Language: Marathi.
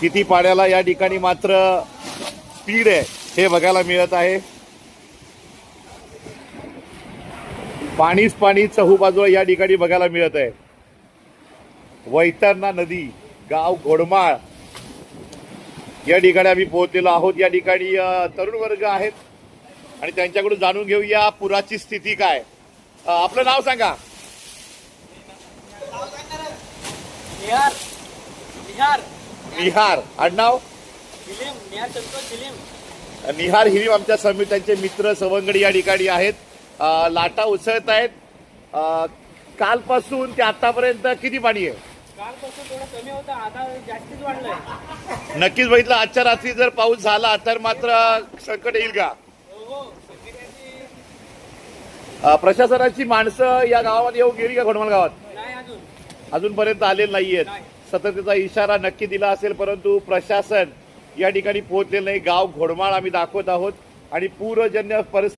किती पाण्याला या ठिकाणी मात्र स्पीड आहे हे बघायला मिळत आहे. पाणीच पाणी चहूबाजूला या ठिकाणी बघायला मिळत आहे. वैतरणा नदी गाव घोडमाळ. या ठिकाणी आम्ही पोहोचलेलो आहोत. या ठिकाणी तरुण वर्ग आहेत. आणि त्यांच्याकडून जाणून घेऊया पुराची स्थिती काय. आपलं नाव सांगा. निहार. निहार. आडनाव? निहार संतोष निहार हिरीम आमच्या समित त्यांचे मित्र सवंगडी या ठिकाणी आहेत. अ, लाटा उसळत आहेत. अ, कालपासून ते आतापर्यंत किती पाणी आहे? कालपासून थोडं कमी होतं आता जास्तीच वाढलंय. नक्कीच बघितलं आजच्या रात्री जर पाऊस झाला तर मात्र संकट येईल का? हो हो अ, प्रशासनाची माणसं या गावामध्ये येऊ गेली का घोडमल गावात? नाही अजून. अजूनपर्यंत आलेले नाहीयेत. नाही. सतर्कतेचा इशारा नक्की दिला असेल परंतु प्रशासन या ठिकाणी पोहोचलेलं नाही. गाव घोडमाळ आम्ही दाखवत आहोत आणि पूरजन्य परिस्थिती